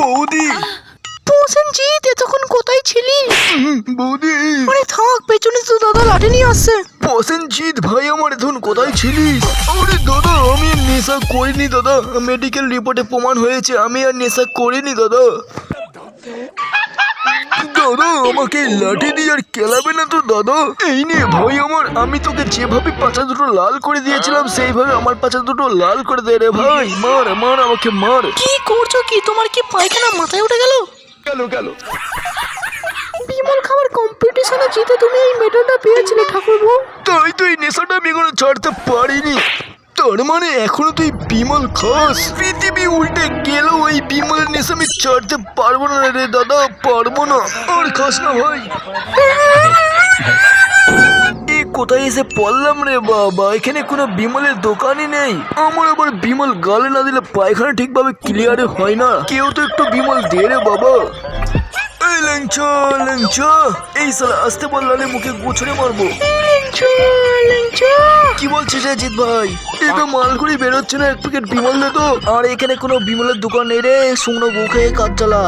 বৌদি। প্রসেনজিৎ এতক্ষণ কোথায় ছিলি? বৌদি। আরে থাক পেছনে তো দাদা লাঠি নিয়ে আসছে প্রসেনজিৎ ভাই আমার এখন কোথায় ছিলিস আরে দাদা আমি আর নেশা করিনি দাদা। মেডিকেল রিপোর্টে প্রমাণ হয়েছে আমি আর নেশা করিনি দাদা। দাদা আমাকে লাঠি দিয়ে আর কেলাবে না তো দাদা। এই নে ভাই আমার আমি তোকে যেভাবে পাছা দুটো লাল করে দিয়েছিলাম সেইভাবে আমার পাছা দুটো লাল করে দে রে ভাই। মার মার আমাকে মার। কি করছ কি? তোমার কি পায়খানা মাথায় উঠে গেল? গেল গেল। বিমল খাবার কম্পিটিশনে জিতে তুমি এই মেডেলটা পেয়েছিলে ঠাকুরবু তাই তো এই নেশাটা আমি এখনও ছাড়তে পারিনি। তার মানে এখনও তুই বিমল খাস? পৃথিবী উল্টে গেলেও ওই বিমল নেশা আমি ছাড়তে পারব না রে দাদা পারব না। আর খাস না ভাই। এ কোথায় এসে পড়লাম রে বাবা? এখানে কোনো বিমলের দোকানই নেই। আমার আবার বিমল গালে না দিলে পায়খানা ঠিকভাবে ক্লিয়ারে হয় না। কেউ তো একটু বিমল দে রে বাবা। এই ল্যাংচা ল্যাংচা। এই সালা আসতে পারলে মুখে গুছড়ে মারবো। রাজিত ভাই। এ তো মালগুলি বেরোচ্ছে না, এক প্যাকেট বিমল দে তো। আর এখানে কোনো বিমলের দোকান নেই রে, শুকনো বুকে কাজ চালা।